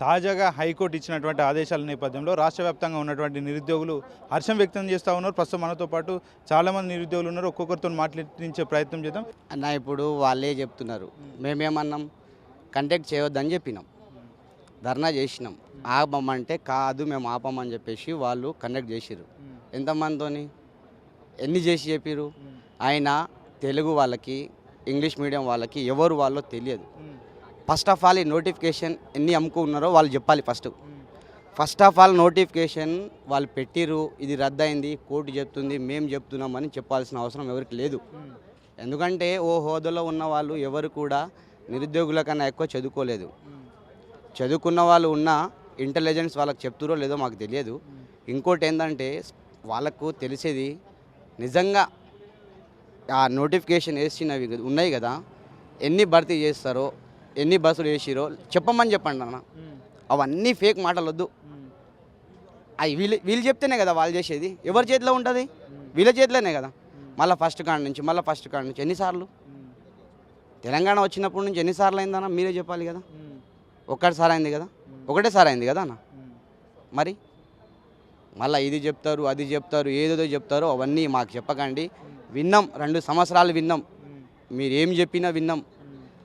తాజాగా హైకోర్టు ఇచ్చినటువంటి ఆదేశాల నేపథ్యంలో రాష్ట్ర వ్యాప్తంగా ఉన్నటువంటి నిరుద్యోగులు హర్షం వ్యక్తం చేస్తూ ఉన్నారు. ప్రస్తుతం మనతో పాటు చాలామంది నిరుద్యోగులు ఉన్నారు. ఒక్కొక్కరితో మాట్లాడించే ప్రయత్నం చేద్దాం. అన్న ఇప్పుడు వాళ్ళే చెప్తున్నారు. మేమేమన్నాం? కండక్ట్ చేయొద్దని చెప్పినాం. ధర్నా చేసినాం. ఆపమంటే కాదు మేము ఆపమని చెప్పేసి వాళ్ళు కండక్ట్ చేసిర్రు. ఎంతమందితోని? ఎన్ని చేసి చెప్పిర్రు? ఆయన తెలుగు వాళ్ళకి ఇంగ్లీష్ మీడియం వాళ్ళకి ఎవరు వాళ్ళో తెలియదు. ఫస్ట్ ఆఫ్ ఆల్ ఈ నోటిఫికేషన్ ఎన్ని అమ్ముకున్నారో వాళ్ళు చెప్పాలి first. First of all notification వాళ్ళు పెట్టిర్రు ఇది రద్దయింది కోర్టు చెప్తుంది మేము చెప్తున్నామని చెప్పాల్సిన అవసరం ఎవరికి లేదు. ఎందుకంటే ఓ హోదాలో ఉన్న వాళ్ళు ఎవరు కూడా నిరుద్యోగుల కన్నా ఎక్కువ చదువుకోలేదు. చదువుకున్న వాళ్ళు ఉన్న ఇంటెలిజెన్స్ వాళ్ళకి చెప్తురో లేదో మాకు తెలియదు. ఇంకోటి ఏంటంటే వాళ్ళకు తెలిసేది నిజంగా ఆ నోటిఫికేషన్ వేసినవి ఉన్నాయి కదా ఎన్ని భర్తీ చేస్తారో ఎన్ని బస్సులు వేసిరో చెప్పమని చెప్పండి అన్న. అవన్నీ ఫేక్ మాటలు వద్దు అవి వీళ్ళు వీళ్ళు చెప్తేనే కదా వాళ్ళు చేసేది. ఎవరి చేతిలో ఉంటుంది? వీళ్ళ చేతిలోనే కదా. మళ్ళీ ఫస్ట్ కాడ నుంచి మళ్ళీ ఫస్ట్ కాడ నుంచి ఎన్నిసార్లు? తెలంగాణ వచ్చినప్పటి నుంచి ఎన్నిసార్లు అయిందన్న మీరే చెప్పాలి కదా. ఒక్కటిసారి అయింది కదా. ఒకటేసారి అయింది కదా అన్న? మరి? మళ్ళీ ఇది చెప్తారు అది చెప్తారు ఏదేదో చెప్తారో అవన్నీ మాకు చెప్పకండి. విన్నాం రెండు సంవత్సరాలు విన్నాం. మీరు ఏం చెప్పినా విన్నాం.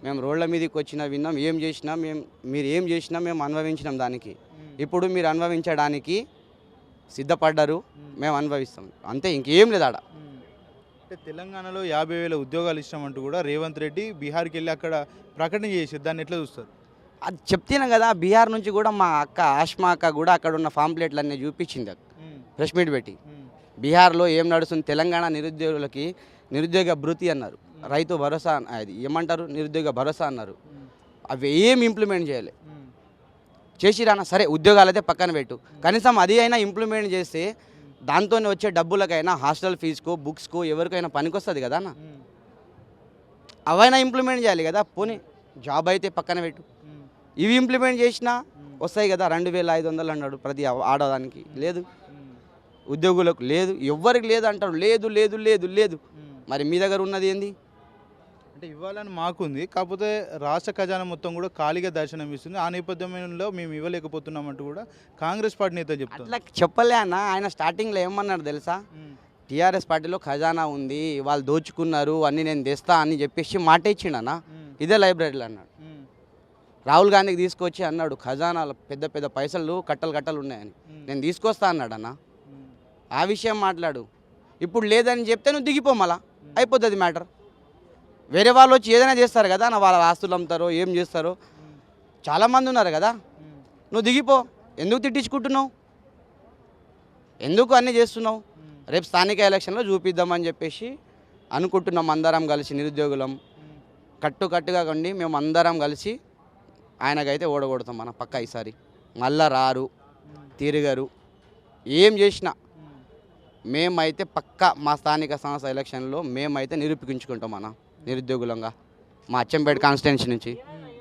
మేము రోడ్ల మీదకి వచ్చినా విన్నాం ఏం చేసినా మేము మీరు ఏం చేసినా మేము అనుభవించినాం దానికి. ఇప్పుడు మీరు అనుభవించడానికి సిద్ధపడ్డారు మేము. అనుభవిస్తాం. అంతే ఇంకేం లేదు ఆడ. అంటే తెలంగాణలో యాభై వేల ఉద్యోగాలు ఇస్తామంటూ కూడా రేవంత్ రెడ్డి బీహార్కి వెళ్ళి అక్కడ ప్రకటన చేసి దాన్ని ఎట్లా చూస్తారు? అది చెప్తేనే కదా బీహార్ నుంచి కూడా మా అక్క ఆష్మా అక్క కూడా అక్కడ ఉన్న ఫాంప్లెట్లన్నీ చూపించింది ప్రెస్ మీట్ పెట్టి. బీహార్లో ఏం నడుస్తుంది తెలంగాణ నిరుద్యోగులకి నిరుద్యోగ భృతి అన్నారు. రైతు భరోసా అది ఏమంటారు? నిరుద్యోగ భరోసా అన్నారు. అవి ఏం ఇంప్లిమెంట్ చేయాలి? చేసిరానా సరే ఉద్యోగాలు అయితే పక్కన పెట్టు. కనీసం అది అయినా ఇంప్లిమెంట్ చేస్తే దాంతోనే వచ్చే డబ్బులకైనా హాస్టల్ ఫీజుకో బుక్స్కో ఎవరికైనా పనికొస్తుంది కదా అన్న? అవైనా ఇంప్లిమెంట్ చేయాలి కదా? పోనీ జాబ్ అయితే పక్కన పెట్టు. ఇవి ఇంప్లిమెంట్ చేసినా వస్తాయి కదా? రెండు వేల ఐదు వందలు అన్నాడు ప్రతి ఆడదానికి. లేదు. ఉద్యోగులకు లేదు. ఎవ్వరికి లేదు అంటారు లేదు లేదు లేదు లేదు. మరి మీ దగ్గర ఉన్నది ఏంది? అంటే ఇవ్వాలని మాకుంది. కాకపోతే రాష్ట్ర ఖజానా మొత్తం కూడా ఖాళీగా దర్శనం ఇస్తుంది. ఆ నేపథ్యంలో మేము ఇవ్వలేకపోతున్నామంటూ కూడా కాంగ్రెస్ పార్టీ నేత చెప్తారు అట్లా చెప్పలే అన్న. ఆయన స్టార్టింగ్లో ఏమన్నాడు తెలుసా? టీఆర్ఎస్ పార్టీలో ఖజానా ఉంది వాళ్ళు దోచుకున్నారు అన్ని నేను తెస్తా అని చెప్పేసి మాట ఇచ్చిండు అన్న. ఇదే లైబ్రరీలో అన్నాడు. రాహుల్ గాంధీకి తీసుకొచ్చి అన్నాడు ఖజానాలు పెద్ద పెద్ద పైసలు కట్టలు కట్టలు ఉన్నాయని. నేను తీసుకొస్తా అన్నాడు అన్న. ఆ విషయం మాట్లాడు. ఇప్పుడు లేదని చెప్తే నువ్వు దిగిపో మళ్ళా. అయిపోతుంది మ్యాటర్. వేరే వాళ్ళు వచ్చి ఏదైనా చేస్తారు కదా నా వాళ్ళ ఆస్తులు అమ్ముతారో ఏం చేస్తారో? చాలామంది ఉన్నారు కదా. నువ్వు దిగిపో. ఎందుకు తిట్టించుకుంటున్నావు? ఎందుకు అన్నీ చేస్తున్నావు? రేపు స్థానిక ఎలక్షన్లో చూపిద్దామని చెప్పేసి అనుకుంటున్నాం అందరం కలిసి నిరుద్యోగులం. కట్టు కట్టుగా కొండి మేము అందరం కలిసి ఆయనకైతే ఓడగొడతాం మన పక్క ఈసారి. మళ్ళా రారు తిరగరు. ఏం చేసినా మేమైతే పక్క మా స్థానిక సంస్థ ఎలక్షన్లో మేమైతే నిరూపించుకుంటాం మన నిరుద్యోగులంగా. మా అచ్చంపేట కాన్స్టిట్యున్సీ నుంచి.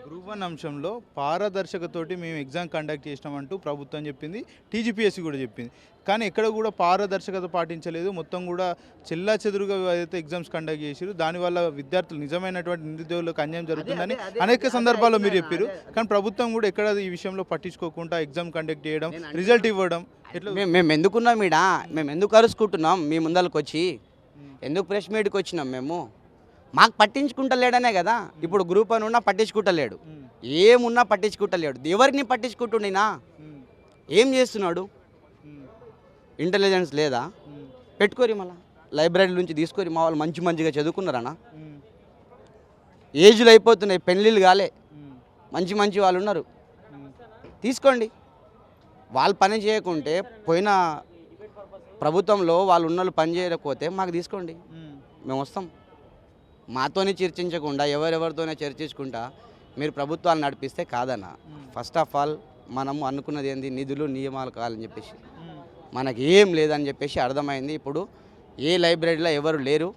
గ్రూప్ వన్ అంశంలో పారదర్శకతోటి మేము ఎగ్జామ్ కండక్ట్ చేసినామంటూ ప్రభుత్వం చెప్పింది టీజీపీఎస్సీ కూడా చెప్పింది. కానీ ఎక్కడ కూడా పారదర్శకత పాటించలేదు. మొత్తం కూడా చెల్లా చెదురుగా ఏదైతే ఎగ్జామ్స్ కండక్ట్ చేసారు దానివల్ల విద్యార్థులు నిజమైనటువంటి నిరుద్యోగులకు అన్యాయం జరుగుతుందని అనేక సందర్భాల్లో మీరు చెప్పారు కానీ ప్రభుత్వం కూడా ఎక్కడ ఈ విషయంలో పట్టించుకోకుండా ఎగ్జామ్ కండక్ట్ చేయడం రిజల్ట్ ఇవ్వడం ఎట్లా? మేము ఎందుకున్నాం ఈడ? మేము ఎందుకు అరుచుకుంటున్నాం మీ ముందరకు వచ్చి ఎందుకు ప్రెస్ మీట్కి వచ్చినాం మేము? మాకు పట్టించుకుంటలేడనే కదా. ఇప్పుడు గ్రూప్ అని ఉన్నా పట్టించుకుంటలేడు. ఏమున్నా పట్టించుకుంటలేడు. ఎవరిని పట్టించుకుంటుండేనా? ఏం చేస్తున్నాడు? ఇంటెలిజెన్స్ లేదా? పెట్టుకోరి మళ్ళా. లైబ్రరీ నుంచి తీసుకొని మా వాళ్ళు మంచి మంచిగా చదువుకున్నారనా? ఏజ్లు అయిపోతున్నాయి పెళ్ళిళ్ళు కాలే. మంచి మంచి వాళ్ళు ఉన్నారు. తీసుకోండి. వాళ్ళు పని చేయకుంటే పోయిన ప్రభుత్వంలో వాళ్ళు ఉన్న వాళ్ళు పని చేయకపోతే మాకు తీసుకోండి. మేము వస్తాం. మాతోనే చర్చించకుండా ఎవరెవరితోనే చర్చించుకుంటా మీరు ప్రభుత్వాలు నడిపిస్తే కాదన్న. ఫస్ట్ ఆఫ్ ఆల్ మనము అనుకున్నది ఏంది? నిధులు నియమాలు కావాలని చెప్పేసి. మనకి ఏం లేదని చెప్పేసి అర్థమైంది. ఇప్పుడు ఏ లైబ్రరీలో ఎవరు లేరు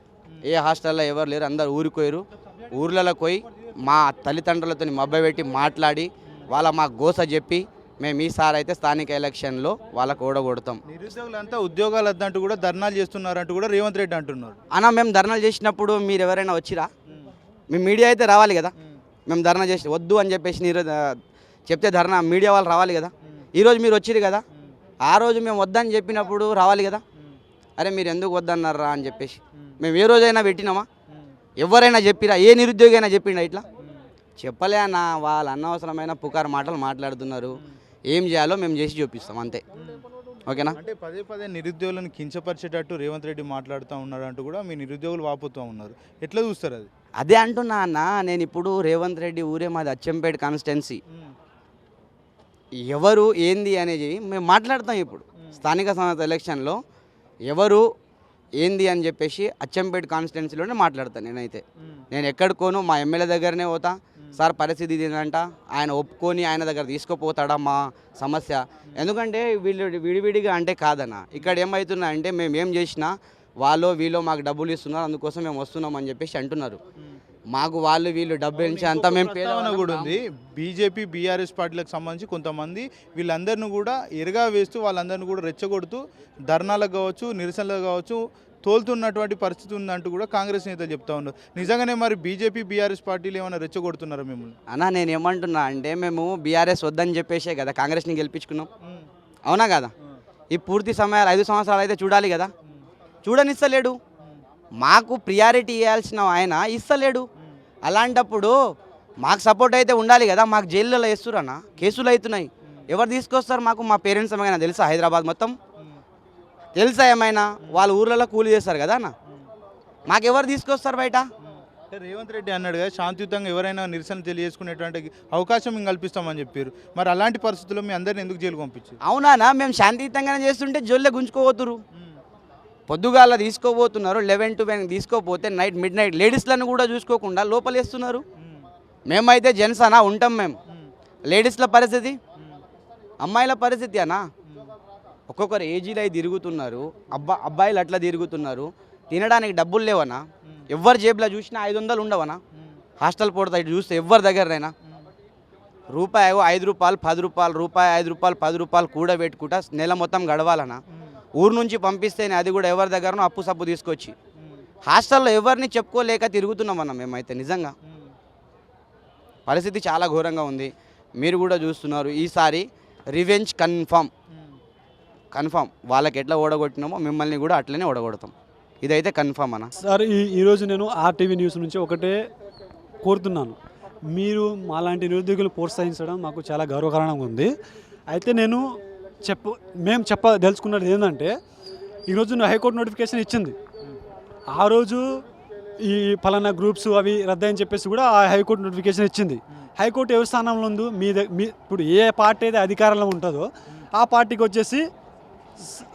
ఏ హాస్టల్లో ఎవరు లేరు అందరు ఊరిపోయారు ఊర్లలో పోయి మా తల్లిదండ్రులతో మబ్బపెట్టి మాట్లాడి వాళ్ళ మా గోస చెప్పి మేము ఈసారి అయితే స్థానిక ఎలక్షన్లో వాళ్ళకు ఓడగొడతాం. నిరుద్యోగులంతా ఉద్యోగాలు వద్దంటూ కూడా ధర్నాలు చేస్తున్నారంటూ కూడా రేవంత్ రెడ్డి అంటున్నారు. అన్న మేము ధర్నాలు చేసినప్పుడు మీరు ఎవరైనా వచ్చిరా? మీ మీడియా అయితే రావాలి కదా? మేము. ధర్నా చేసి వద్దు అని చెప్పేసి నీరు చెప్తే ధర్నా మీడియా వాళ్ళు రావాలి కదా? ఈరోజు మీరు వచ్చిరు కదా? ఆ రోజు మేము వద్దని చెప్పినప్పుడు రావాలి కదా? అరే మీరు ఎందుకు వద్దన్నారా అని చెప్పేసి. మేము. ఏ రోజైనా పెట్టినామా? ఎవరైనా చెప్పిరా? ఏ నిరుద్యోగి అయినా చెప్పిండా ఇట్లా? చెప్పలే అన్న వాళ్ళు అనవసరమైన పుకారు మాటలు మాట్లాడుతున్నారు. ఏం చేయాలో మేము చేసి చూపిస్తాం అంతే. ఓకేనా? అంటే పదే పదే నిరుద్యోగులను కించపరిచేటట్టు రేవంత్ రెడ్డి మాట్లాడుతూ ఉన్నాడు అంటూ కూడా మీ నిరుద్యోగులు వాపోతూ ఉన్నారు. ఎట్లా చూస్తారు అది? అదే అంటున్నా అన్న నేను ఇప్పుడు రేవంత్ రెడ్డి ఊరే మాది అచ్చంపేట కాన్స్టిట్యున్సీ. ఎవరు ఏంది అనేది మేము మాట్లాడతాం ఇప్పుడు. స్థానిక సంస్థ ఎలక్షన్లో ఎవరు ఏంది అని చెప్పేసి అచ్చంపేట కాన్స్టిట్యున్సీలోనే మాట్లాడతాను నేనైతే. నేను ఎక్కడికోను మా ఎమ్మెల్యే దగ్గరనే పోతా సార్ పరిస్థితి ఇది ఏంటంట? ఆయన ఒప్పుకొని ఆయన దగ్గర తీసుకుపోతాడా మా సమస్య. ఎందుకంటే వీళ్ళు విడివిడిగా అంటే కాదన్న. ఇక్కడ ఏమవుతున్నా అంటే మేము ఏం చేసినా వాళ్ళు వీళ్ళు మాకు డబ్బులు ఇస్తున్నారు అందుకోసం మేము వస్తున్నాం అని చెప్పేసి అంటున్నారు. మాకు వాళ్ళు వీళ్ళు డబ్బు ఇచ్చి అంతా మేము ప్రస్తావన కూడా ఉంది. బీజేపీ బీఆర్ఎస్ పార్టీలకు సంబంధించి కొంతమంది వీళ్ళందరిని కూడా ఎరగా వేస్తూ వాళ్ళందరిని కూడా రెచ్చగొడుతూ ధర్నాలకు కావచ్చు నిరసనలకు కావచ్చు తోలుతున్నటువంటి పరిస్థితి ఉందంటూ కూడా కాంగ్రెస్ నేతలు చెప్తా ఉన్నారు. నిజంగానే మరి బీజేపీ బీఆర్ఎస్ పార్టీలు ఏమైనా రెచ్చగొడుతున్నారా మిమ్మల్ని? అన్న నేను ఏమంటున్నా అంటే మేము బీఆర్ఎస్ వద్దని చెప్పేసే కదా కాంగ్రెస్ని గెలిపించుకున్నాం. అవునా కదా? ఈ పూర్తి సమయాలు ఐదు సంవత్సరాలు అయితే చూడాలి కదా? చూడనిస్తలేడు మాకు ప్రియారిటీ ఇవ్వాల్సిన ఆయన ఇస్తలేడు. అలాంటప్పుడు మాకు సపోర్ట్ అయితే ఉండాలి కదా? మాకు జైల్లో వేస్తురన్న కేసులు అవుతున్నాయి. ఎవరు తీసుకొస్తారు మాకు? మా పేరెంట్స్ ఏమైనా తెలుసా హైదరాబాద్ మొత్తం? తెలుసా ఏమైనా? వాళ్ళ ఊర్లలో కూలి చేస్తారు కదా అన్న. మాకు ఎవరు తీసుకొస్తారు బయట? రేవంత్ రెడ్డి అన్నాడు కదా శాంతియుతంగా ఎవరైనా నిరసన తెలియజేసుకునేటువంటి అవకాశం మేము కల్పిస్తామని చెప్పారు. మరి అలాంటి పరిస్థితుల్లో మీ అందరిని ఎందుకు జైలు పంపించారు? అవునా మేము శాంతియుతంగానే చేస్తుంటే జైల్లో గుంజుకోబోతురు పొద్దుగాల తీసుకోబోతున్నారు లెవెన్ టు వెన్ తీసుకోపోతే నైట్ మిడ్ నైట్ లేడీస్లను కూడా చూసుకోకుండా లోపలేస్తున్నారు. మేమైతే జెంట్స్ అనా ఉంటాం మేము. లేడీస్ల పరిస్థితి? అమ్మాయిల పరిస్థితి అనా ఒక్కొక్కరు ఏజీలో అయి తిరుగుతున్నారు అబ్బా అబ్బాయిలు అట్లా తిరుగుతున్నారు తినడానికి డబ్బులు లేవనా? ఎవరి జేబులో చూసినా ఐదు వందలు ఉండవనా హాస్టల్ పోడతా ఇటు చూస్తే ఎవరి దగ్గరైనా రూపాయి ఐదు రూపాయలు పది రూపాయలు రూపాయి ఐదు రూపాయలు పది రూపాయలు కూడబెట్టుకుంటా నెల మొత్తం గడవాలనా? ఊరు నుంచి పంపిస్తేనే అది కూడా ఎవరి దగ్గరనో అప్పు సప్పు తీసుకొచ్చి. హాస్టల్లో ఎవరిని చెప్పుకోలేక తిరుగుతున్నాం అన్న మేమైతే నిజంగా. పరిస్థితి చాలా ఘోరంగా ఉంది. మీరు కూడా చూస్తున్నారు. ఈసారి రివెంజ్ కన్ఫామ్. కన్ఫామ్ వాళ్ళకి ఎట్లా ఓడగొట్టినామో మిమ్మల్ని కూడా అట్లనే ఓడగొడతాం. ఇదైతే కన్ఫామ్ అన్న. సార్ ఈ ఈరోజు నేను ఆర్టీవీ న్యూస్ నుంచి ఒకటే కోరుతున్నాను. మీరు మాలాంటి నిరుద్యోగులు ప్రోత్సహించడం మాకు చాలా గౌరవకారణంగా ఉంది. అయితే నేను చెప్ప మేము చెప్ప తెలుసుకున్నది ఏంటంటే ఈరోజు హైకోర్టు నోటిఫికేషన్ ఇచ్చింది. ఆ రోజు ఈ పలానా గ్రూప్స్ అవి రద్దయని చెప్పేసి కూడా ఆ హైకోర్టు నోటిఫికేషన్ ఇచ్చింది. హైకోర్టు ఎవరి స్థానంలో ఉందో మీ మీ ఇప్పుడు ఏ పార్టీ అయితే అధికారంలో ఉంటుందో ఆ పార్టీకి వచ్చేసి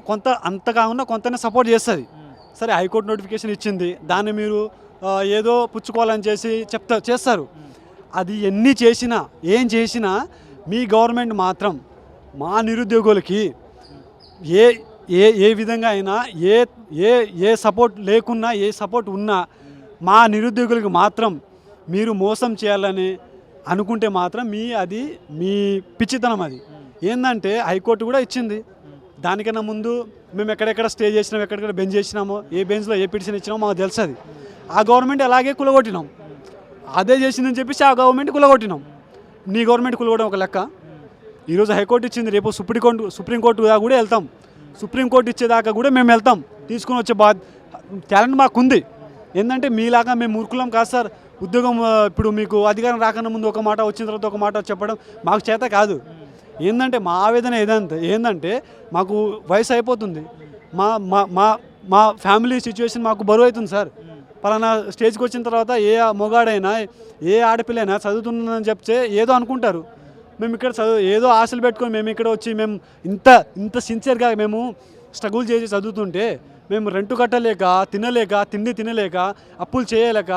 కొంత అంత కాకుండా కొంతనే సపోర్ట్ చేస్తుంది. సరే హైకోర్టు నోటిఫికేషన్ ఇచ్చింది. దాన్ని మీరు ఏదో పుచ్చుకోవాలని చేసి చెప్తా చేస్తారు. అది ఎన్ని చేసినా ఏం చేసినా మీ గవర్నమెంట్ మాత్రం మా నిరుద్యోగులకి ఏ ఏ ఏ విధంగా అయినా ఏ ఏ ఏ సపోర్ట్ లేకున్నా ఏ సపోర్ట్ ఉన్నా మా నిరుద్యోగులకు మాత్రం మీరు మోసం చేయాలని అనుకుంటే మాత్రం మీ అది మీ పిచ్చితనం అది. ఏంటంటే హైకోర్టు కూడా ఇచ్చింది. దానికన్నా ముందు మేము ఎక్కడెక్కడ స్టే చేసినాం ఎక్కడెక్కడ బెంచ్ చేసినామో ఏ బెంచ్లో ఏ పిటిషన్ ఇచ్చినామో మాకు తెలుస్తుంది ఆ గవర్నమెంట్ అలాగే కులగొట్టినాం. అదే చేసిందని చెప్పేసి ఆ గవర్నమెంట్ కులగొట్టినాం. నీ గవర్నమెంట్ కులగొట్టడం ఒక లెక్క. ఈరోజు హైకోర్టు ఇచ్చింది రేపు సుప్రీంకోర్టు సుప్రీంకోర్టు దాకా కూడా వెళ్తాం. సుప్రీంకోర్టు ఇచ్చేదాకా కూడా మేము వెళ్తాం. తీసుకుని వచ్చే బా టాలెంట్ మాకుంది. ఏంటంటే మీలాగా మేము మూర్ఖులం కాదు సార్. ఉద్యోగం ఇప్పుడు మీకు అధికారం రాకన్నా ముందు ఒక మాట వచ్చిన తర్వాత ఒక మాట చెప్పడం మాకు చేత కాదు. ఏంటంటే మా ఆవేదన ఏదంటే ఏంటంటే మాకు వయసు అయిపోతుంది. మా మా మా మా ఫ్యామిలీ సిచ్యువేషన్ మాకు బరువు అవుతుంది సార్. పలానా స్టేజ్కి వచ్చిన తర్వాత ఏ మొగాడైనా ఏ ఆడపిల్లైనా చదువుతున్నానని చెప్తే ఏదో అనుకుంటారు. మేము ఇక్కడ చదువు ఏదో ఆశలు పెట్టుకొని మేము ఇక్కడ వచ్చి మేము ఇంత ఇంత సిన్సియర్గా మేము స్ట్రగుల్ చేసి చదువుతుంటే మేము రెంటు కట్టలేక తినలేక తిండి తినలేక అప్పులు చేయలేక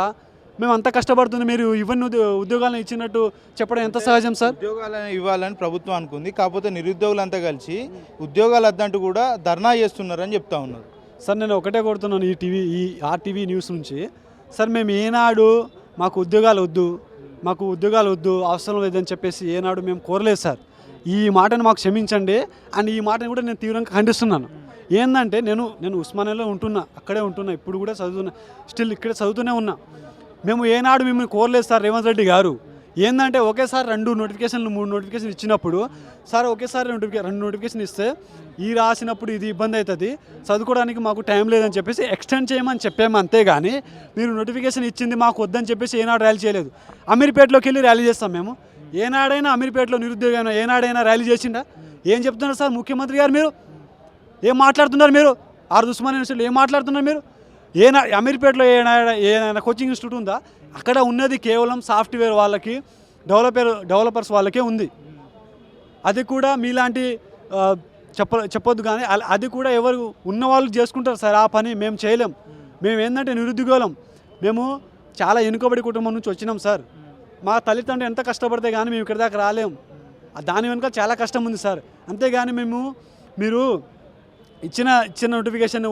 మేము అంత కష్టపడుతుంది మీరు ఇవన్నీ ఉద్యో- ఉద్యోగాలను ఇచ్చినట్టు చెప్పడం ఎంత సహజం సార్? ఉద్యోగాలను ఇవ్వాలని ప్రభుత్వం అనుకుంది కాకపోతే నిరుద్యోగులంతా కలిసి ఉద్యోగాలు వద్దంటూ కూడా ధర్నా చేస్తున్నారని చెప్తా ఉన్నారు. సార్ నేను ఒకటే కొడుతున్నాను ఈ టీవీ ఈ ఆర్టీవీ న్యూస్ నుంచి. సార్ మేము ఏనాడు మాకు ఉద్యోగాలు వద్దు మాకు ఉద్యోగాలు వద్దు అవసరం లేదని చెప్పేసి ఏనాడు మేము కోరలేదు సార్. ఈ మాటను మాకు క్షమించండి అండ్ ఈ మాటను కూడా నేను తీవ్రంగా ఖండిస్తున్నాను. ఏంటంటే నేను నేను ఉస్మానియాలో ఉంటున్నా అక్కడే ఉంటున్నా ఇప్పుడు కూడా చదువుతున్నా స్టిల్ ఇక్కడే చదువుతూనే ఉన్నా. మేము ఏనాడు మిమ్మల్ని కోరలేదు సార్ రేవంత్ రెడ్డి గారు. ఏంటంటే ఒకేసారి రెండు నోటిఫికేషన్లు మూడు నోటిఫికేషన్ ఇచ్చినప్పుడు సార్ ఒకేసారి నోటిఫికే రెండు నోటిఫికేషన్ ఇస్తే ఈ రాసినప్పుడు ఇది ఇబ్బంది అవుతుంది. చదువుకోవడానికి మాకు టైం లేదని చెప్పేసి ఎక్స్టెండ్ చేయమని చెప్పాము అంతేగాని మీరు నోటిఫికేషన్ ఇచ్చింది మాకు వద్దని చెప్పేసి ఏనాడు ర్యాలీ చేయలేదు. అమీర్పేటలోకి వెళ్ళి ర్యాలీ చేస్తాం మేము. ఏనాడైనా అమీర్పేటలో నిరుద్యోగం ఏనాడైనా ర్యాలీ చేసిండా? ఏం చెప్తున్నారు సార్ ముఖ్యమంత్రి గారు మీరు? ఏం మాట్లాడుతున్నారు మీరు? ఆరు దుస్మాన్ యూనివర్సిటీలో ఏం మాట్లాడుతున్నారు మీరు? ఏనా అమీర్పేటలో ఏనాడ ఏదైనా కోచింగ్ ఇన్స్టిట్యూట్ ఉందా? అక్కడ ఉన్నది కేవలం సాఫ్ట్వేర్ వాళ్ళకి డెవలపర్ డెవలపర్స్ వాళ్ళకే ఉంది. అది కూడా మీలాంటి చెప్ప చెప్పొద్దు కానీ అది కూడా ఎవరు ఉన్న వాళ్ళు చేసుకుంటారు సార్ ఆ పని మేము చేయలేం. మేము ఏంటంటే నిరుద్యోగులం. మేము చాలా వెనుకబడి కుటుంబం నుంచి వచ్చినాం సార్. మా తల్లిదండ్రులు ఎంత కష్టపడితే కానీ మేము ఇక్కడి దాకా రాలేం. దాని వెనుక చాలా కష్టం ఉంది సార్. అంతేగాని మేము మీరు ఇచ్చిన ఇచ్చిన నోటిఫికేషన్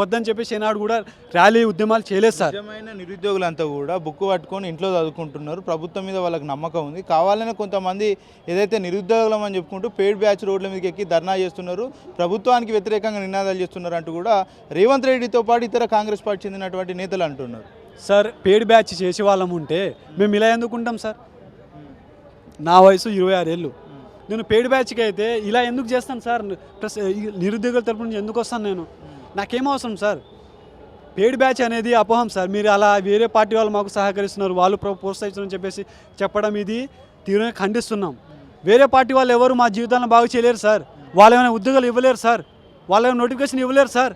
వద్దని చెప్పేసి ఏనాడు కూడా ర్యాలీ ఉద్యమాలు చేయలేదు సార్. నిజమైన నిరుద్యోగులంతా కూడా బుక్ పట్టుకొని ఇంట్లో చదువుకుంటున్నారు. ప్రభుత్వం మీద వాళ్ళకి నమ్మకం ఉంది. కావాలనే కొంతమంది ఏదైతే నిరుద్యోగులం అని చెప్పుకుంటూ పేడ్ బ్యాచ్ రోడ్ల మీదకి ఎక్కి ధర్నా చేస్తున్నారు ప్రభుత్వానికి వ్యతిరేకంగా నినాదాలు చేస్తున్నారు అంటూ కూడా రేవంత్ రెడ్డితో పాటు ఇతర కాంగ్రెస్ పార్టీ చెందినటువంటి నేతలు అంటున్నారు. సార్ పేడ్ బ్యాచ్ చేసే వాళ్ళం ఉంటే మేము ఇలా ఎందుకుంటాం సార్? నా వయసు ఇరవై ఆరేళ్ళు. నేను పెయిడ్ బ్యాచ్కి అయితే ఇలా ఎందుకు చేస్తాను సార్? ప్లస్ నిరుద్యోగుల తరపు నుంచి ఎందుకు వస్తాను నేను? నాకేం అవసరం సార్? పెయిడ్ బ్యాచ్ అనేది అపోహం సార్. మీరు అలా వేరే పార్టీ వాళ్ళు మాకు సహకరిస్తున్నారు వాళ్ళు ప్రోత్సహిస్తున్నారని చెప్పేసి చెప్పడం ఇది తీవ్రంగా ఖండిస్తున్నాం. వేరే పార్టీ వాళ్ళు ఎవరు మా జీవితాలను బాగు చేయలేరు సార్. వాళ్ళు ఏమైనా ఉద్యోగాలు ఇవ్వలేరు సార్. వాళ్ళు ఏమైనా నోటిఫికేషన్ ఇవ్వలేరు సార్.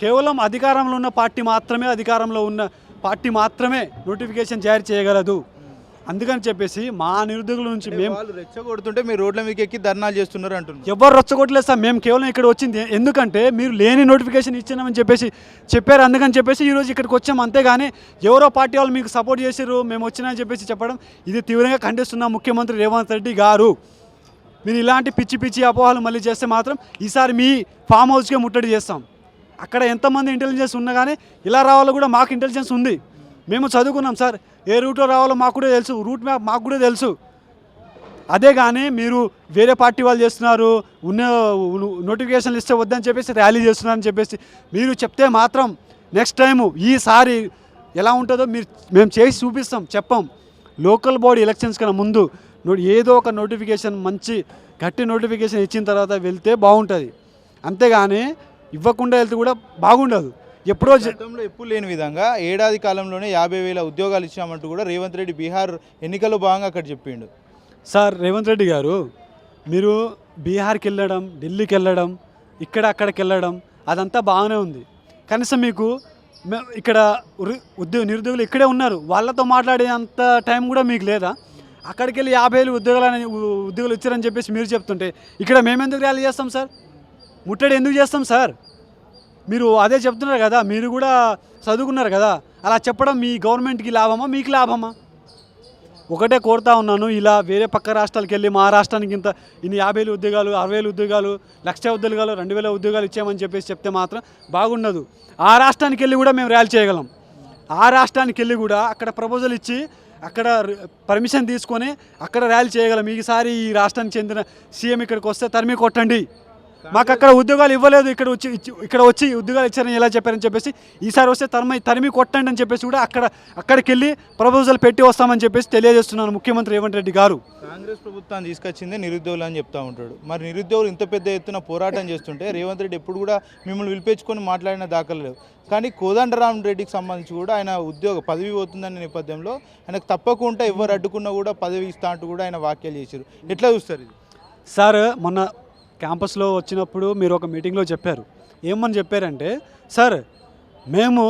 కేవలం అధికారంలో ఉన్న పార్టీ మాత్రమే అధికారంలో ఉన్న పార్టీ మాత్రమే నోటిఫికేషన్ జారీ చేయగలదు. అందుకని చెప్పేసి మా నిరుద్యోగుల నుంచి మేము వాళ్ళు రెచ్చగొడుతుంటే మీరు రోడ్ల మీదకి ఎక్కి ధర్నాలు చేస్తున్నారు అంటున్నారు. ఎవరు రచ్చగొట్టలేదు సార్ మేము కేవలం ఇక్కడ వచ్చింది. ఎందుకంటే మీరు లేని నోటిఫికేషన్ ఇచ్చినామని చెప్పేసి చెప్పారు. అందుకని చెప్పేసి ఈరోజు ఇక్కడికి వచ్చాం. అంతేగాని ఎవరో పార్టీ వాళ్ళు మీకు సపోర్ట్ చేసారు మేము వచ్చినామని చెప్పేసి చెప్పడం ఇది తీవ్రంగా ఖండిస్తున్నాం ముఖ్యమంత్రి రేవంత్ రెడ్డి గారు. మీరు ఇలాంటి పిచ్చి పిచ్చి అపోహలు మళ్ళీ చేస్తే మాత్రం ఈసారి మీ ఫామ్ హౌస్కే ముట్టడి చేస్తాం. అక్కడ ఎంతమంది ఇంటెలిజెన్స్ ఉన్నా కానీ ఇలా రావాలో కూడా మాకు ఇంటెలిజెన్స్ ఉంది. మేము చదువుకున్నాం సార్. ఏ రూట్లో రావాలో మాకు కూడా తెలుసు. రూట్ మ్యాప్ మాకు కూడా తెలుసు. అదే కానీ మీరు వేరే పార్టీ వాళ్ళు చేస్తున్నారు. ఉన్న నోటిఫికేషన్లు ఇస్తే వద్దని చెప్పేసి ర్యాలీ చేస్తున్నారని చెప్పేసి మీరు చెప్తే మాత్రం నెక్స్ట్ టైము ఈసారి ఎలా ఉంటుందో మీరు మేము చేసి చూపిస్తాం చెప్పం. లోకల్ బాడీ ఎలక్షన్స్ కన్నా ముందు నో- ఏదో ఒక నోటిఫికేషన్ మంచి గట్టి నోటిఫికేషన్ ఇచ్చిన తర్వాత వెళ్తే బాగుంటుంది. అంతేగాని ఇవ్వకుండా వెళ్తే కూడా బాగుండదు. ఎప్పుడో గతంలో ఎప్పుడు లేని విధంగా ఏడాది కాలంలోనే యాభై వేల ఉద్యోగాలు ఇచ్చామంటూ కూడా రేవంత్ రెడ్డి బీహార్ ఎన్నికల్లో భాగంగా అక్కడ చెప్పిండు. సార్ రేవంత్ రెడ్డి గారు మీరు బీహార్కి వెళ్ళడం ఢిల్లీకి వెళ్ళడం ఇక్కడ అక్కడికి వెళ్ళడం అదంతా బాగానే ఉంది. కనీసం మీకు ఇక్కడ ఉద్యోగ నిరుద్యోగులు ఇక్కడే ఉన్నారు. వాళ్ళతో మాట్లాడే అంత టైం కూడా మీకు లేదా? అక్కడికి వెళ్ళి యాభై వేలు ఉద్యోగాలని ఉ- ఉద్యోగాలు ఇచ్చారని చెప్పేసి మీరు చెప్తుంటే ఇక్కడ మేమెందుకు ర్యాలీ చేస్తాం సార్? ముట్టడి ఎందుకు చేస్తాం సార్? మీరు అదే చెప్తున్నారు కదా మీరు కూడా చదువుకున్నారు కదా అలా చెప్పడం మీ గవర్నమెంట్కి లాభమా మీకు లాభమా? ఒకటే కోరుతా ఉన్నాను ఇలా వేరే పక్క రాష్ట్రాలకు వెళ్ళి మా రాష్ట్రానికి ఇంత ఇన్ని యాభై వేలు ఉద్యోగాలు అరవైలు వేలు ఉద్యోగాలు లక్ష ఉద్యోగాలు రెండు వేల ఉద్యోగాలు ఇచ్చామని చెప్పేసి చెప్తే మాత్రం బాగుండదు. ఆ రాష్ట్రానికి వెళ్ళి కూడా మేము ర్యాలీ చేయగలం. ఆ రాష్ట్రానికి వెళ్ళి కూడా అక్కడ ప్రపోజల్ ఇచ్చి అక్కడ పర్మిషన్ తీసుకొని అక్కడ ర్యాలీ చేయగలం. ఈసారి ఈ రాష్ట్రానికి చెందిన సీఎం ఇక్కడికి వస్తే తరిమి కొట్టండి. మాకు అక్కడ ఉద్యోగాలు ఇవ్వలేదు ఇక్కడ వచ్చి ఇక్కడ వచ్చి ఉద్యోగాలు ఇచ్చారని ఎలా చెప్పారని చెప్పేసి ఈసారి వస్తే తరిమి తరిమి కొట్టండి అని చెప్పేసి కూడా అక్కడ అక్కడికి వెళ్ళి ప్రపోజల్ పెట్టి వస్తామని చెప్పేసి తెలియజేస్తున్నాను ముఖ్యమంత్రి రేవంత్ రెడ్డి గారు. కాంగ్రెస్ ప్రభుత్వాన్ని తీసుకొచ్చిందే నిరుద్యోగులు అని చెప్తా ఉంటాడు. మరి నిరుద్యోగులు ఇంత పెద్ద ఎత్తున పోరాటం చేస్తుంటే రేవంత్ రెడ్డి ఎప్పుడు కూడా మిమ్మల్ని పిలిపించుకొని మాట్లాడిన దాఖలు కానీ కోదండరామ్ రెడ్డికి సంబంధించి కూడా ఆయన ఉద్యోగ పదవి పోతుందనే నేపథ్యంలో ఆయనకు తప్పకుండా ఎవరు అడ్డుకున్నా కూడా పదవి ఇస్తా అంటూ కూడా ఆయన వ్యాఖ్యలు చేశారు. ఎట్లా చూస్తారు ఇది? సార్ మొన్న క్యాంపస్లో వచ్చినప్పుడు మీరు ఒక మీటింగ్లో చెప్పారు. ఏమని చెప్పారంటే సార్ మేము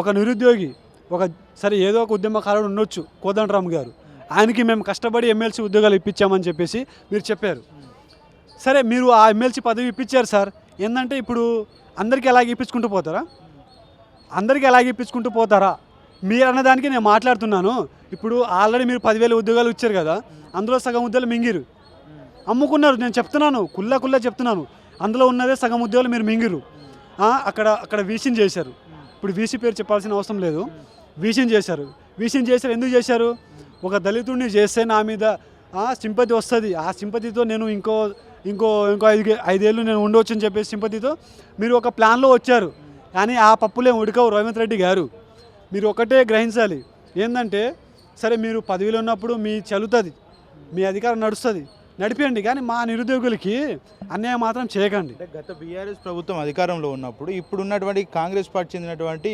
ఒక నిరుద్యోగి ఒక సరే ఏదో ఒక ఉద్యమకారుడు ఉండొచ్చు కోదండరామ్ గారు. ఆయనకి మేము కష్టపడి ఎమ్మెల్సీ ఉద్యోగాలు ఇప్పించామని చెప్పేసి మీరు చెప్పారు. సరే మీరు ఆ ఎమ్మెల్సీ పదవి ఇప్పించారు సార్. ఏంటంటే ఇప్పుడు అందరికీ అలాగే ఇప్పించుకుంటూ పోతారా? అందరికీ అలాగే ఇప్పించుకుంటూ పోతారా? మీరు అన్నదానికి నేను మాట్లాడుతున్నాను. ఇప్పుడు ఆల్రెడీ మీరు పదివేల ఉద్యోగాలు ఇచ్చారు కదా అందులో సగం ఉద్యోగాలు మింగిరు. అమ్ముకున్నారు నేను చెప్తున్నాను కుల్లా కుల్లా చెప్తున్నాను. అందులో ఉన్నదే సగం ఉద్యోగాలు మీరు మింగిరు అక్కడ అక్కడ వీసిన్ చేశారు. ఇప్పుడు వీసీ పేరు చెప్పాల్సిన అవసరం లేదు. వీసిన్ చేశారు. వీసిన్ చేశారు ఎందుకు చేశారు? ఒక దళితుడిని చేస్తే నా మీద సింపతి వస్తుంది. ఆ సింపతితో నేను ఇంకో ఇంకో ఇంకో ఐదు ఐదేళ్ళు నేను ఉండవచ్చు అని చెప్పేసి సింపతితో మీరు ఒక ప్లాన్లో వచ్చారు. కానీ ఆ పప్పులేం ఉడకవు రేవంత్ రెడ్డి గారు. మీరు ఒకటే గ్రహించాలి. ఏంటంటే సరే మీరు పదవిలో ఉన్నప్పుడు మీ చలుతుంది మీ అధికారం నడుస్తుంది. నడిపేయండి. కానీ మా నిరుద్యోగులకి అన్యాయం మాత్రం చేయకండి. గత బీఆర్ఎస్ ప్రభుత్వం అధికారంలో ఉన్నప్పుడు ఇప్పుడు ఉన్నటువంటి కాంగ్రెస్ పార్టీ చెందినటువంటి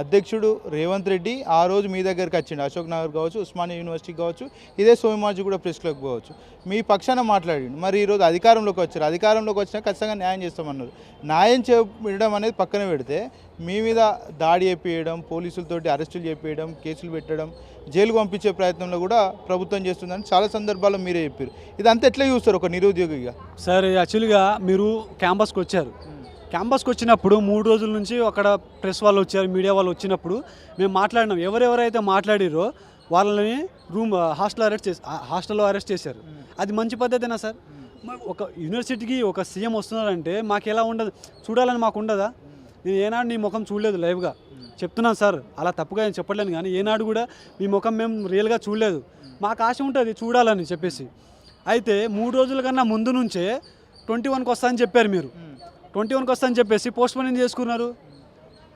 అధ్యక్షుడు రేవంత్ రెడ్డి ఆ రోజు మీ దగ్గరికి వచ్చిండు. అశోక్ నగర్ కావచ్చు ఉస్మానియా యూనివర్సిటీ కావచ్చు ఇదే సోమిమాజీ కూడా ప్రెస్ క్లబ్ కావచ్చు మీ పక్షాన మాట్లాడిండు. మరి ఈరోజు అధికారంలోకి వచ్చారు. అధికారంలోకి వచ్చినా ఖచ్చితంగా న్యాయం చేస్తామన్నారు. న్యాయం చేయడం అనేది పక్కన పెడితే మీ మీద దాడి చేపియడం పోలీసులతోటి అరెస్టులు చెప్పేయడం కేసులు పెట్టడం జైలుకు పంపించే ప్రయత్నంలో కూడా ప్రభుత్వం చేస్తుందని చాలా సందర్భాల్లో మీరే చెప్పారు. ఇదంతా ఎట్లా చూస్తారు ఒక నిరుద్యోగిగా? సార్ యాక్చువల్గా మీరు క్యాంపస్కి వచ్చారు. క్యాంపస్కి వచ్చినప్పుడు మూడు రోజుల నుంచి అక్కడ ప్రెస్ వాళ్ళు వచ్చారు మీడియా వాళ్ళు వచ్చినప్పుడు మేము మాట్లాడినాం. ఎవరెవరైతే మాట్లాడిరో వాళ్ళని రూమ్ హాస్టల్ అరెస్ట్ చేసి హాస్టల్లో అరెస్ట్ చేశారు. అది మంచి పద్ధతేనా సార్? ఒక యూనివర్సిటీకి ఒక సీఎం వస్తున్నారంటే మాకు ఎలా ఉండదు? చూడాలని మాకు ఉండదా? నేను ఏనాడు నీ ముఖం చూడలేదు లైవ్గా. చెప్తున్నాను సార్ అలా తప్పుగా నేను చెప్పలేను కానీ ఏనాడు కూడా మీ ముఖం మేము రియల్గా చూడలేదు. మాకు ఆశ ఉంటుంది చూడాలని చెప్పేసి. అయితే మూడు రోజుల కన్నా ముందు నుంచే ట్వంటీ వన్కి వస్తా అని చెప్పారు మీరు. ట్వంటీ వన్కి వస్తా అని చెప్పేసి పోస్ట్ పోన్ చేసుకున్నారు?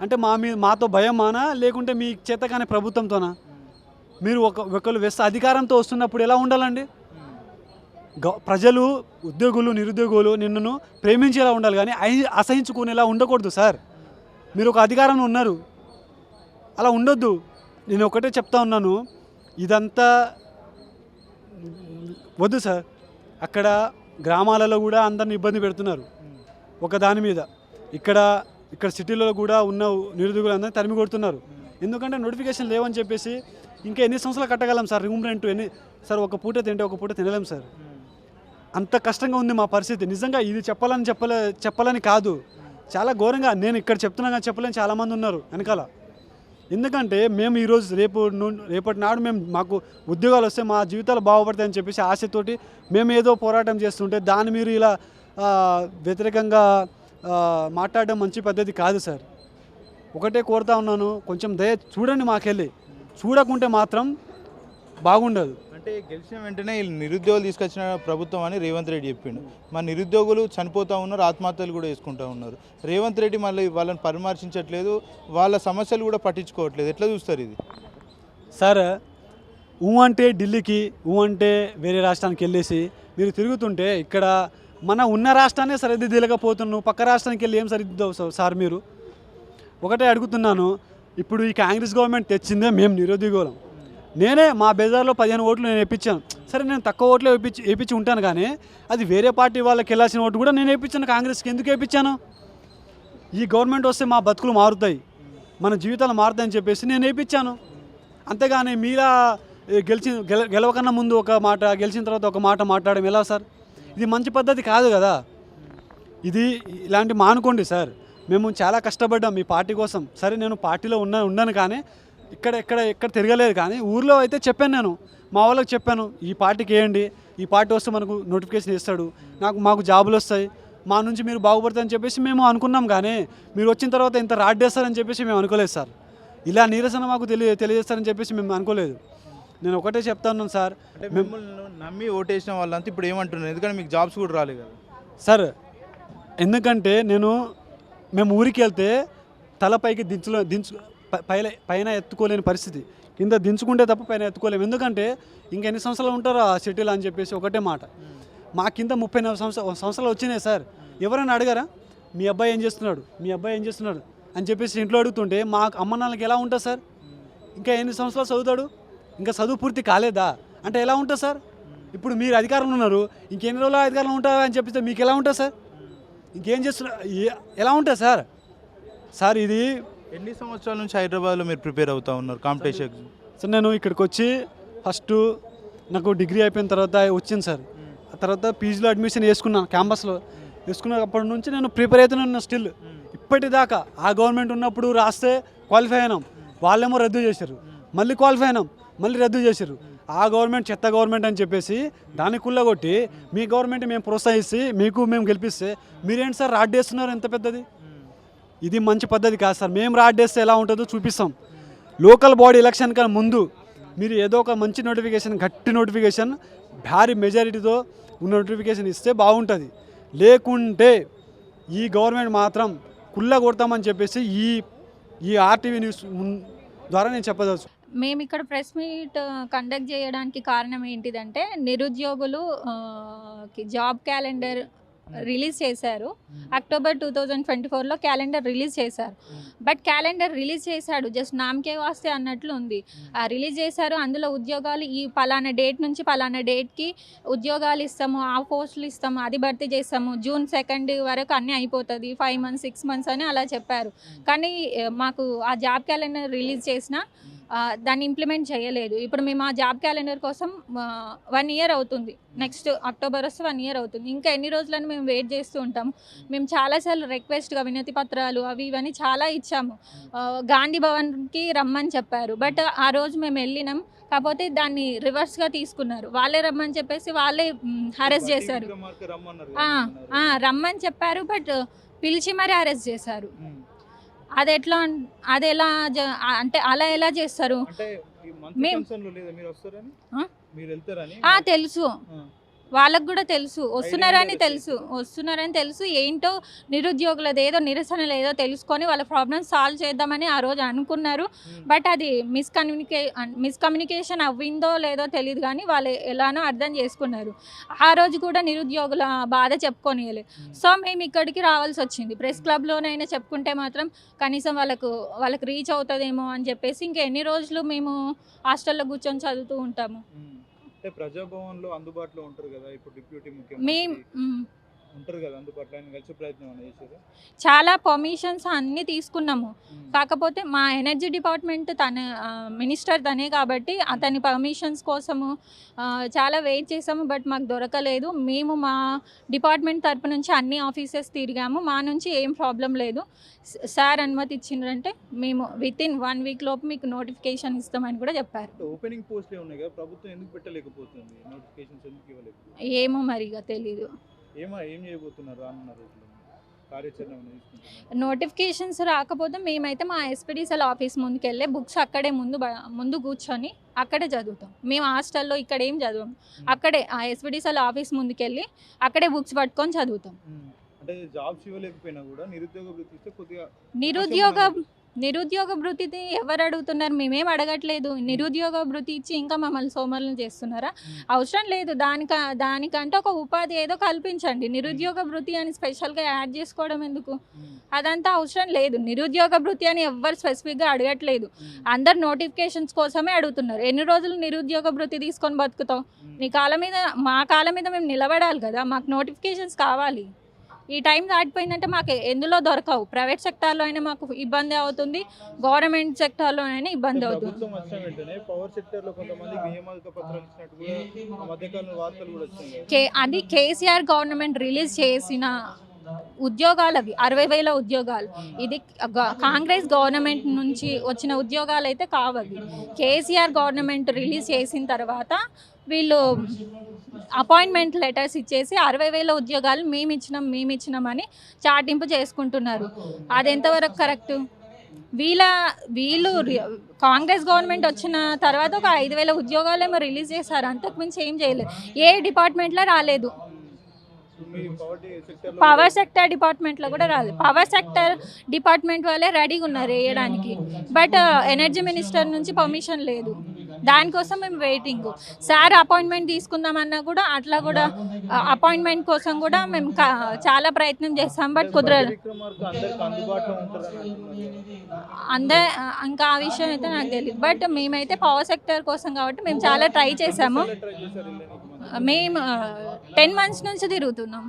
అంటే మా మీ మాతో భయమానా లేకుంటే మీ చేత కానీ ప్రభుత్వంతోనా? మీరు ఒక ఒకళ్ళు వేస్తే అధికారంతో వస్తున్నప్పుడు ఎలా ఉండాలండి? గ- ప్రజలు ఉద్యోగులు నిరుద్యోగులు నిన్ను ప్రేమించేలా ఉండాలి కానీ అసహించుకునేలా ఉండకూడదు సార్. మీరు ఒక అధికారంలో ఉన్నారు. అలా ఉండొద్దు. నేను ఒకటే చెప్తా ఉన్నాను. ఇదంతా వద్దు సార్. అక్కడ గ్రామాలలో కూడా అందరిని ఇబ్బంది పెడుతున్నారు. ఒక దాని మీద. ఇక్కడ ఇక్కడ సిటీలో కూడా ఉన్న నిరుద్యోగులు తరిమి కొడుతున్నారు. ఎందుకంటే నోటిఫికేషన్ లేవని చెప్పేసి ఇంకా ఎన్ని సంవత్సరాలు కట్టగలం సార్ రూమ్ రెంట్ ఎన్ని? సార్ ఒక పూట తింటే ఒక పూట తినలేం సార్. అంత కష్టంగా ఉంది మా పరిస్థితి. నిజంగా ఇది చెప్పాలని చెప్పలే చెప్పాలని కాదు. చాలా ఘోరంగా నేను ఇక్కడ చెప్తున్నా కానీ చెప్పలేని చాలామంది ఉన్నారు వెనకాల. ఎందుకంటే మేము ఈరోజు రేపు రేపటి నాడు మేము మాకు ఉద్యోగాలు వస్తే మా జీవితాలు బాగుపడతాయని చెప్పేసి ఆశతోటి మేము ఏదో పోరాటం చేస్తుంటే దాని మీరు ఇలా వ్యతిరేకంగా మాట్లాడడం మంచి పద్ధతి కాదు సార్. ఒకటే కోరుతా ఉన్నాను కొంచెం దయ చూడండి మాకెళ్ళి. చూడకుంటే మాత్రం బాగుండదు. అంటే గెలిచిన వెంటనే వీళ్ళు నిరుద్యోగులు తీసుకొచ్చిన ప్రభుత్వం అని రేవంత్ రెడ్డి చెప్పిండు. మా నిరుద్యోగులు చనిపోతూ ఉన్నారు ఆత్మహత్యలు కూడా చేసుకుంటూ ఉన్నారు. రేవంత్ రెడ్డి మళ్ళీ వాళ్ళని పరామర్శించట్లేదు వాళ్ళ సమస్యలు కూడా పట్టించుకోవట్లేదు. ఎట్లా చూస్తారు ఇది? సార్ ఊ అంటే ఢిల్లీకి ఊ అంటే వేరే రాష్ట్రానికి వెళ్ళేసి మీరు తిరుగుతుంటే ఇక్కడ మన ఉన్న రాష్ట్రాన్ని సరిదిద్దలేకపోతున్నావు పక్క రాష్ట్రానికి వెళ్ళి ఏం సరిదిద్దావు సార్- మీరు? ఒకటే అడుగుతున్నాను. ఇప్పుడు ఈ కాంగ్రెస్ గవర్నమెంట్ తెచ్చిందే మేము నిరుద్యోగులం. నేనే మా బెజార్లో పదిహేను ఓట్లు నేను వేయించాను సరే నేను తక్కువ ఓట్లు వేయించి వేయించి ఉంటాను కానీ అది వేరే పార్టీ వాళ్ళకి వెళ్ళాల్సిన ఓటు కూడా నేను వేయించాను కాంగ్రెస్కి ఎందుకు వేయించాను ఈ గవర్నమెంట్ వస్తే మా బతుకులు మారుతాయి. మన జీవితాలు మారుతాయని చెప్పేసి నేను వేయించాను అంతేగాని మీరా గెలిచి గెల గెలవకన్నా ముందు ఒక మాట గెలిచిన తర్వాత ఒక మాట మాట్లాడడం ఎలా సార్? ఇది మంచి పద్ధతి కాదు కదా. ఇది ఇలాంటి మానుకోండి సార్. మేము చాలా కష్టపడ్డాం మీ పార్టీ కోసం. సరే నేను పార్టీలో ఉన్నా ఉన్నాను కానీ ఇక్కడ ఎక్కడ ఎక్కడ తిరగలేదు కానీ ఊర్లో అయితే చెప్పాను నేను. మా వాళ్ళకి చెప్పాను ఈ పార్టీకి వేయండి. ఈ పార్టీ వస్తే మనకు నోటిఫికేషన్ ఇస్తాడు. నాకు మాకు జాబులు వస్తాయి. మా నుంచి మీరు బాగుపడతారని చెప్పేసి మేము అనుకున్నాం కానీ మీరు వచ్చిన తర్వాత ఇంత రాడ్డేస్తారని చెప్పేసి మేము అనుకోలేదు సార్. ఇలా నీరసన మాకు తెలియ తెలియజేస్తారని చెప్పేసి మేము అనుకోలేదు. నేను ఒకటే చెప్తా ఉన్నాను సార్ మిమ్మల్ని నమ్మి ఓటేసిన వాళ్ళంతా ఇప్పుడు ఏమంటున్నారు? ఎందుకంటే మీకు జాబ్స్ కూడా రాలేదు కదా. సార్ ఎందుకంటే నేను మేము ఊరికి వెళ్తే తలపైకి దించులో దించు ప- పైన పైన ఎత్తుకోలేని పరిస్థితి. కింద దించుకుంటే తప్ప పైన ఎత్తుకోలేము. ఎందుకంటే ఇంకెన్ని సంవత్సరాలు ఉంటారో ఆ సిటీలో అని చెప్పేసి ఒకటే మాట. మా కింద ముప్పై నలభై సంవత్సరాలు సంవత్సరాలు వచ్చినాయి సార్. ఎవరైనా అడిగారా? మీ అబ్బాయి ఏం చేస్తున్నాడు? మీ అబ్బాయి ఏం చేస్తున్నాడు? అని చెప్పేసి ఇంట్లో అడుగుతుంటే మా అమ్మ నాన్నలకి ఎలా ఉంటుంది సార్? ఇంకా ఎన్ని సంవత్సరాలు చదువుతాడు? ఇంకా చదువు పూర్తి కాలేదా? అంటే ఎలా ఉంటుంది సార్? ఇప్పుడు మీరు అధికారంలో ఉన్నారు ఇంకెన్ని రోజులు అధికారంలో ఉంటారా అని చెప్పిస్తే మీకు ఎలా ఉంటుంది సార్? ఇంకేం చేస్తున్నా ఏ- ఎలా ఉంటుంది సార్? సార్ ఇది ఎన్ని సంవత్సరాల నుంచి హైదరాబాద్లో మీరు ప్రిపేర్ అవుతా ఉన్నారు కాంపిటీషన్? సార్ నేను ఇక్కడికి వచ్చి ఫస్ట్ నాకు డిగ్రీ అయిపోయిన తర్వాత వచ్చింది సార్. ఆ తర్వాత పీజీలో అడ్మిషన్ వేసుకున్నాను క్యాంపస్లో. వేసుకున్నప్పటి నుంచి నేను ప్రిపేర్ అవుతున్నాను స్టిల్. ఇప్పటిదాకా ఆ గవర్నమెంట్ ఉన్నప్పుడు రాస్తే క్వాలిఫై అయినాం. వాళ్ళేమో రద్దు చేశారు. మళ్ళీ క్వాలిఫై అయినాం. మళ్ళీ రద్దు చేశారు. ఆ గవర్నమెంట్ చెత్త గవర్నమెంట్ అని చెప్పేసి దాన్ని కుళ్ళగొట్టి మీ గవర్నమెంట్ మేము ప్రోత్సహిస్తే మీకు మేము గెలిపిస్తే మీరేంటి సార్ రాడ్డేస్తున్నారు ఎంత పెద్దది? ఇది మంచి పద్ధతి కాదు సార్. మేము రాడ్డేస్తే ఎలా ఉంటుందో చూపిస్తాం. లోకల్ బాడీ ఎలక్షన్ కన్నా ముందు మీరు ఏదో ఒక మంచి నోటిఫికేషన్ గట్టి నోటిఫికేషన్ భారీ మెజారిటీతో ఉన్న నోటిఫికేషన్ ఇస్తే బాగుంటుంది. లేకుంటే ఈ గవర్నమెంట్ మాత్రం కుల్ల కొడతామని చెప్పేసి ఈ ఈ ఆర్టీవీ న్యూస్ మున్- ద్వారా నేను చెప్పదవచ్చు మేము ఇక్కడ ప్రెస్ మీట్ కండక్ట్ చేయడానికి కారణం ఏంటిదంటే నిరుద్యోగులు జాబ్ క్యాలెండర్ రిలీజ్ చేశారు. అక్టోబర్ టూ థౌజండ్ ట్వంటీ ఫోర్లో క్యాలెండర్ రిలీజ్ చేశారు. బట్ క్యాలెండర్ రిలీజ్ చేశాడు. జస్ట్ నామకే వాస్తే అన్నట్లు ఉంది. ఆ రిలీజ్ చేశారు. అందులో ఉద్యోగాలు ఈ పలానా డేట్ నుంచి పలానా డేట్కి ఉద్యోగాలు ఇస్తాము ఆ పోస్టులు ఇస్తాము అది భర్తీ చేస్తాము. జూన్ సెకండ్ వరకు అన్నీ అయిపోతుంది. ఫైవ్ మంత్స్ సిక్స్ మంత్స్ అని అలా చెప్పారు. కానీ మాకు ఆ జాబ్ క్యాలెండర్ రిలీజ్ చేసిన దాన్ని ఇంప్లిమెంట్ చేయలేదు. ఇప్పుడు మేము ఆ జాబ్ క్యాలెండర్ కోసం వన్ ఇయర్ అవుతుంది. నెక్స్ట్ అక్టోబర్ వస్తే వన్ ఇయర్ అవుతుంది. ఇంకా ఎన్ని రోజులని మేము వెయిట్ చేస్తూ ఉంటాము. మేము చాలాసార్లు రిక్వెస్ట్గా వినతి పత్రాలు అవి ఇవన్నీ చాలా ఇచ్చాము. గాంధీ భవన్కి రమ్మని చెప్పారు. బట్ ఆ రోజు మేము వెళ్ళినాం. కాకపోతే దాన్ని రివర్స్గా తీసుకున్నారు. వాళ్ళే రమ్మని చెప్పేసి వాళ్ళే అరెస్ట్ చేశారు. రమ్మని చెప్పారు. బట్ పిలిచి మరీ అరెస్ట్ చేశారు. అది ఎట్లా అది ఎలా అంటే అలా ఎలా చేస్తారు? తెలుసు. వాళ్ళకు కూడా తెలుసు. వస్తున్నారని తెలుసు. వస్తున్నారని తెలుసు. ఏంటో నిరుద్యోగులది ఏదో నిరసన లేదో తెలుసుకొని వాళ్ళ ప్రాబ్లమ్స్ సాల్వ్ చేద్దామని ఆ రోజు అనుకున్నారు. బట్ అది మిస్కమ్యూనికే మిస్కమ్యూనికేషన్ అవ్విందో లేదో తెలియదు కానీ వాళ్ళు ఎలానో అర్థం చేసుకున్నారు. ఆ రోజు కూడా నిరుద్యోగుల బాధ చెప్పుకోనియలేదు ఉమ్. సో మేము ఇక్కడికి రావాల్సి వచ్చింది. ప్రెస్ క్లబ్లోనైనా చెప్పుకుంటే మాత్రం కనీసం వాళ్ళకు వాళ్ళకి రీచ్ అవుతుందేమో అని చెప్పేసి ఇంకా ఎన్ని రోజులు మేము హాస్టల్లో కూర్చొని చదువుతూ ఉంటాము. అంటే ప్రజాభవన్లో అందుబాటులో ఉంటారు కదా ఇప్పుడు డిప్యూటీ ముఖ్యమంత్రి. ఉంటారు కదా అందుబాటులో ఆయన కలిసి ప్రయత్నం ఏమైనా చేశారు? చాలా పర్మిషన్స్ అన్నీ తీసుకున్నాము. కాకపోతే మా ఎనర్జీ డిపార్ట్మెంట్ తన ఆ, మినిస్టర్ తనే కాబట్టి అతని పర్మిషన్స్ కోసము ఆ, చాలా వెయిట్ చేసాము బట్ మాకు దొరకలేదు. మేము మా డిపార్ట్మెంట్ తరపు నుంచి అన్ని ఆఫీసెస్ తిరిగాము. మా నుంచి ఏం ప్రాబ్లం లేదు. స- సార్ అనుమతి ఇచ్చిండ్రంటే మేము విత్ ఇన్ వన్ వీక్ లోపు మీకు నోటిఫికేషన్ ఇస్తామని కూడా చెప్పారు. ఓపెనింగ్ పోస్ట్లే ఉన్నాయి కదా? ప్రభుత్వం ఎందుకు పెట్టలేకపోతుంది? నోటిఫికేషన్స్ ఎందుకు ఇవ్వలేదు? ఏమో మరిగా తెలీదు. ఏమో ఏం చేయబోతున్నారు రానున్న రోజుల్లో? నోటిఫికేషన్స్ రాకపోతే మేమైతే మా ఎస్పీడీసీఎల్ ఆఫీస్ ముందుకు వెళ్ళి బుక్స్ అక్కడే ముందు ముందు కూర్చొని అక్కడే చదువుతాం. మేము హాస్టల్లో ఇక్కడ ఏం చదవం. అక్కడే ఆ ఎస్పీడీసీఎల్ ఆఫీస్ ముందుకెళ్ళి అక్కడే బుక్స్ పట్టుకొని చదువుతాం. అంటే జాబ్స్ ఇవ్వలేకపోయినా కూడా నిరుద్యోగ నిరుద్యోగ నిరుద్యోగ భృతిని ఎవరు అడుగుతున్నారు? మేమేం అడగట్లేదు. నిరుద్యోగ భృతి ఇచ్చి ఇంకా మమ్మల్ని సోమరులను చేస్తున్నారా? అవసరం లేదు. దానిక దానికంటే ఒక ఉపాధి ఏదో కల్పించండి. నిరుద్యోగ భృతి అని స్పెషల్గా యాడ్ చేసుకోవడం ఎందుకు? అదంతా అవసరం లేదు. నిరుద్యోగ భృతి అని ఎవ్వరు స్పెసిఫిక్గా అడగట్లేదు. అందరు నోటిఫికేషన్స్ కోసమే అడుగుతున్నారు. ఎన్ని రోజులు నిరుద్యోగ భృతి తీసుకొని బతుకుతావు? నీ కాళ్ళ మీద మా కాళ్ళ మీద మేము నిలబడాలి కదా. మాకు నోటిఫికేషన్స్ కావాలి. ఈ టైం దాటిపోయిందంటే మాకు ఎందులో దొరకవు. ప్రైవేట్ సెక్టార్లో అయినా మాకు ఇబ్బంది అవుతుంది. గవర్నమెంట్ సెక్టార్లో అయినా ఇబ్బంది అవుతుంది. అది కేసీఆర్ గవర్నమెంట్ రిలీజ్ చేసిన ఉద్యోగాలు అవి అరవై వేల ఉద్యోగాలు. ఇది కాంగ్రెస్ గవర్నమెంట్ నుంచి వచ్చిన ఉద్యోగాలు అయితే కావవి. కేసీఆర్ గవర్నమెంట్ రిలీజ్ చేసిన తర్వాత వీళ్ళు అపాయింట్మెంట్ లెటర్స్ ఇచ్చేసి అరవై వేల ఉద్యోగాలు మేము ఇచ్చినాం మేము ఇచ్చినామని చాటింపు చేసుకుంటున్నారు. అది ఎంతవరకు కరెక్ట్? వీళ్ళ వీళ్ళు రి- కాంగ్రెస్ గవర్నమెంట్ వచ్చిన తర్వాత ఒక ఐదు వేల ఉద్యోగాలేమో రిలీజ్ చేశారు. అంతకుమించి ఏం చేయలేదు. ఏ డిపార్ట్మెంట్లో రాలేదు. పవర్ సెక్టర్ పవర్ సెక్టర్ డిపార్ట్మెంట్లో కూడా రాలేదు. పవర్ సెక్టర్ డిపార్ట్మెంట్ వాళ్ళే రెడీగా ఉన్నారు వేయడానికి. బట్ ఎనర్జీ మినిస్టర్ నుంచి పర్మిషన్ లేదు. దానికోసం మేము వెయిటింగ్ సార్ అపాయింట్మెంట్ తీసుకుందామన్నా కూడా అట్లా కూడా అపాయింట్మెంట్ కోసం కూడా మేము చాలా ప్రయత్నం చేస్తాం బట్ కుదరదు. అందే ఇంకా ఆ విషయం అయితే నాకు తెలియదు బట్ మేమైతే పవర్ సెక్టర్ కోసం కాబట్టి మేము చాలా ట్రై చేసాము. మేము టెన్ మంత్స్ నుంచి తిరుగుతున్నాం.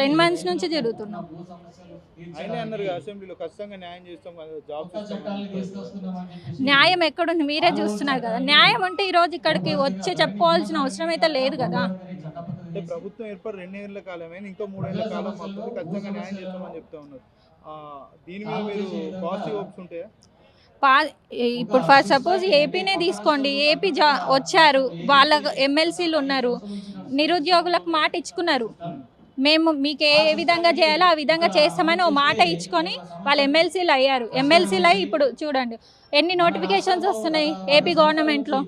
టెన్ మంత్స్ నుంచి తిరుగుతున్నాం. ఆయనే అన్నారు కదా అసెంబ్లీలో ఖచ్చితంగా న్యాయం ఎక్కడుంది? మీరే చూస్తున్నారు కదా. న్యాయం ఉంటే ఈరోజు ఇక్కడికి వచ్చి చెప్పుకోవాల్సిన అవసరం అయితే లేదు కదా. అంటే ప్రభుత్వం ఏర్పడి రెండేళ్ళ కాలమైనా ఇంకా మూడేళ్ళ కాలం ఖచ్చితంగా న్యాయం చేస్తామని చెప్తా ఉన్నారు. ఆ, దీని మీద మీరు పాజిటివ్ హోప్స్ ఉంటాయా? పా ఇప్పుడు ఫర్ సపోజ్ ఏపీనే తీసుకోండి. ఏపీ జా వచ్చారు. వాళ్ళ ఎమ్మెల్సీలు ఉన్నారు. నిరుద్యోగులకు మాట ఇచ్చుకున్నారు. మేము మీకు ఏ విధంగా చేయాలో ఆ విధంగా చేస్తామని ఓ మాట ఇచ్చుకొని వాళ్ళు ఎమ్మెల్సీలు అయ్యారు. ఎమ్మెల్సీలు అయ్యి ఇప్పుడు చూడండి ఎన్ని నోటిఫికేషన్స్ వస్తున్నాయి ఏపీ గవర్నమెంట్లో?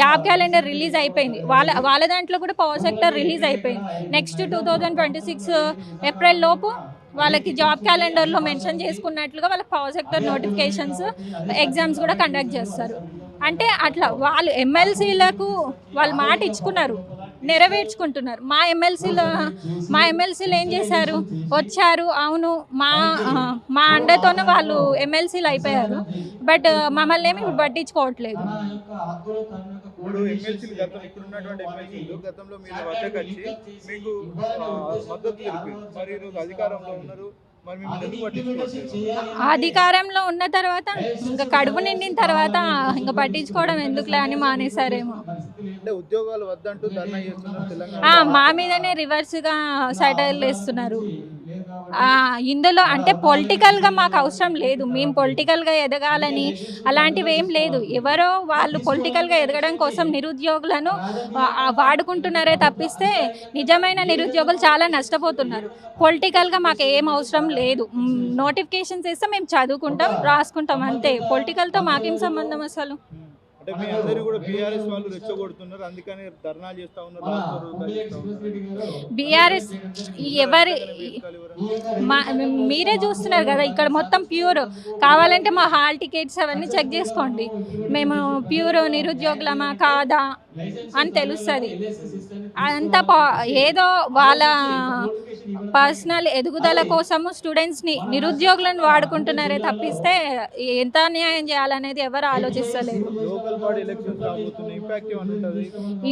జాబ్ క్యాలెండర్ రిలీజ్ అయిపోయింది. వాళ్ళ వాళ్ళ దాంట్లో కూడా పవర్ సెక్టర్ రిలీజ్ అయిపోయింది. Next two thousand twenty six April లోపు వాళ్ళకి జాబ్ క్యాలెండర్లో మెన్షన్ చేసుకున్నట్లుగా వాళ్ళకి పవర్ సెక్టర్ నోటిఫికేషన్స్ ఎగ్జామ్స్ కూడా కండక్ట్ చేస్తారు. అంటే అట్లా వాళ్ళు ఎమ్మెల్సీలకు వాళ్ళు మాట ఇచ్చుకున్నారు నెరవేర్చుకుంటున్నారు. మా ఎమ్మెల్సీలో మా ఎమ్మెల్సీలు ఏం చేశారు? వచ్చారు అవును మా మా అండతోనే వాళ్ళు ఎమ్మెల్సీలు అయిపోయారు. బట్ మమ్మల్ని ఏమి పట్టించుకోవట్లేదు. ఇప్పుడు ఎమ్మెల్సీలు గతం ఇప్పుడు ఉన్నటువంటి ఎమ్మెల్సీలు గతంలో మీరు వద్దకు వచ్చి మీకు మద్దతు మరి ఈరోజు అధికారంలో ఉన్నారు. అధికారంలో ఉన్న తర్వాత ఇంకా కడుపు నిండిన తర్వాత ఇంకా పట్టించుకోవడం ఎందుకులే అని మానేశారేమో. అంటే ఉద్యోగాలు వద్దంటూ ధర్నా చేస్తున్నారు తెలంగాణ. ఆ, మా మీదనే రివర్స్గా సైటైల్ వేస్తున్నారు. ఇందులో అంటే పొలిటికల్గా మాకు అవసరం లేదు. మేము పొలిటికల్గా ఎదగాలని అలాంటివి ఏం లేదు. ఎవరో వాళ్ళు పొలిటికల్గా ఎదగడం కోసం నిరుద్యోగులను వాడుకుంటున్నారే తప్పిస్తే నిజమైన నిరుద్యోగులు చాలా నష్టపోతున్నారు. పొలిటికల్గా మాకు ఏం అవసరం లేదు. నోటిఫికేషన్స్ ఇస్తే మేము చదువుకుంటాం రాసుకుంటాం అంతే. పొలిటికల్తో మాకేం సంబంధం అసలు? అంటే మీ అందరూ కూడా బీఆర్ఎస్ వాళ్ళు రెచ్చగొడుతున్నారు అందుకని ధర్నాలు చేస్తా ఉన్నారు బీఆర్ఎస్ ఎవరి వెనకాల ఎవరు? మా మీరే చూస్తున్నారు కదా ఇక్కడ మొత్తం ప్యూర్. కావాలంటే మా హాల్ టికెట్స్ అవన్నీ చెక్ చేసుకోండి. మేము ప్యూర్ నిరుద్యోగులమా కాదా అని తెలుస్తుంది. అంతా పా- ఏదో వాళ్ళ పర్సనల్ ఎదుగుదల కోసము స్టూడెంట్స్ని నిరుద్యోగులను వాడుకుంటున్నారే తప్పిస్తే ఎంత అన్యాయం చేయాలనేది ఎవరు రాబోతున్నాయి.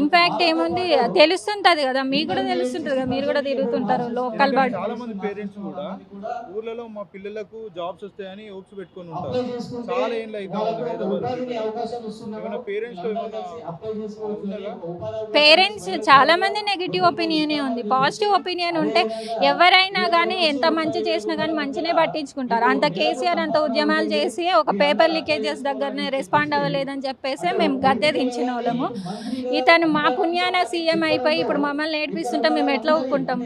ఇంపాక్ట్ ఏముంది? తెలుస్తుంటుంది కదా. మీకు కూడా తెలుస్తుంటుంది కదా. మీరు కూడా తిరుగుతుంటారు లోకల్ బాడీ చాలా మంది పేరెంట్స్ కూడా ఊర్లలో మా పిల్లలకు జాబ్స్ వస్తాయని హోప్స్ పెట్టుకొని ఉంటారు. చాలా పేరెంట్స్ చాలా మంది నెగిటివ్ ఒపీనియనే ఉంది. పాజిటివ్ ఒపీనియన్ ఉంటే ఎవరైనా కానీ ఎంత మంచి చేసినా కానీ మంచినే పట్టించుకుంటారు. అంత కేసీఆర్ అంత ఉద్యమాలు చేసి ఒక పేపర్ లీకేజెస్ దగ్గరనే రెస్పాండ్ అవ్వలేదని చెప్పేసి మేము గద్దె దించిన వాళ్ళము. ఇతను మా పుణ్యాన సీఎం అయిపోయి ఇప్పుడు మమ్మల్ని ఏడిపిస్తుంటే మేము ఎట్లా ఒప్పుకుంటాం?